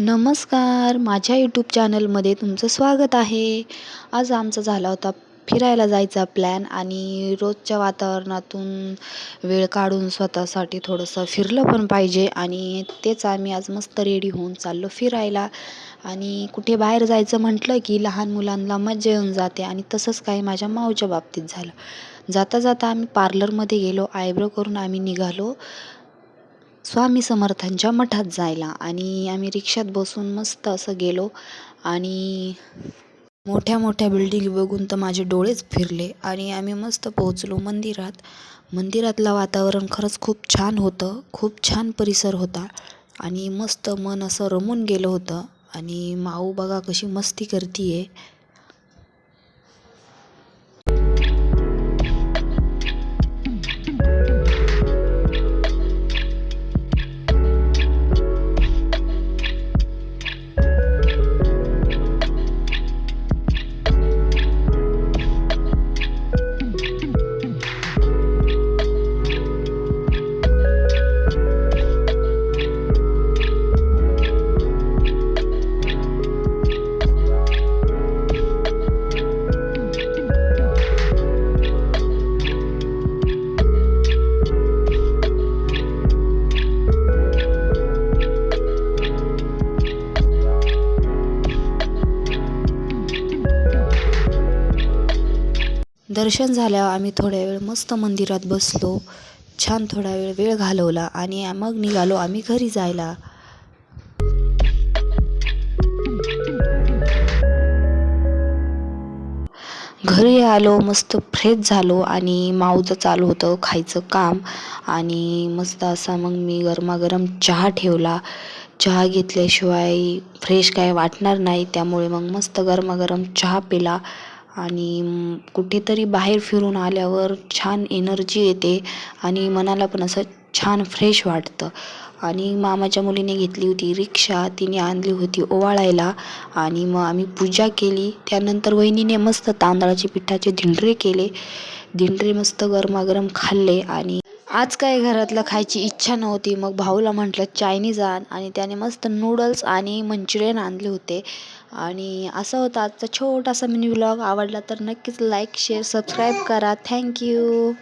नमस्कार. माझ्या यूट्यूब चॅनलमध्ये तुमचं स्वागत आहे. आज आमचा झाला होता फिरायला जायचा प्लॅन आणि रोजच्या वातावरणातून वेळ काढून स्वतःसाठी थोडंसं फिरलं पण पाहिजे आणि तेच आम्ही आज मस्त रेडी होऊन चाललो फिरायला. आणि कुठे बाहेर जायचं म्हटलं की लहान मुलांना मज्जा येऊन जाते आणि तसंच काही माझ्या माऊच्या बाबतीत झालं. जाता जाता आम्ही पार्लरमध्ये गेलो आयब्रो करून आम्ही निघालो. स्वामी समर्थांच्या मठात जायला आणि आम्ही रिक्षात बसून मस्त असं गेलो आणि मोठ्या मोठ्या बिल्डिंग बघून तर माझे डोळेच फिरले आणि आम्ही मस्त पोहोचलो मंदिरात. मंदिरातलं वातावरण खरंच खूप छान होतं खूप छान परिसर होता आणि मस्त मन असं रमून गेलं होतं. आणि माऊ बघा कशी मस्ती करतीये. दर्शन झाल्यावर आम्ही थोड्या वेळ मस्त मंदिरात बसलो. छान थोडा वेळ वेळ घालवला आणि मग निघालो आम्ही घरी जायला. घरी आलो मस्त फ्रेश झालो आणि माऊचं चालू होतं खायचं काम. आणि मस्त असा मग मी गरमागरम चहा ठेवला. चहा घेतल्याशिवाय फ्रेश काय वाटणार नाही त्यामुळे मग मस्त गरमागरम चहा पिला. आणि कुठेतरी बाहेर फिरून आल्यावर छान एनर्जी येते आणि मनाला पण असं छान फ्रेश वाटतं. आणि मामाच्या मुलीने घेतली होती रिक्षा तिने आणली होती ओवाळायला आणि मग आम्ही पूजा केली. त्यानंतर वहिनीने मस्त तांदळाचे पिठाचे धिंडरे केले. धिंडरे मस्त गरमागरम खाल्ले आणि आज काय घरातलं खायची इच्छा नव्हती. मग भाऊला म्हटलं चायनीज आण आणि त्याने मस्त नूडल्स आणि मंचुरियन आणले होते. आणि असा होता आजचा छोटासा मिनी व्लॉग आवडला तर नक्कीच लाईक शेअर सबस्क्राईब करा. Thank you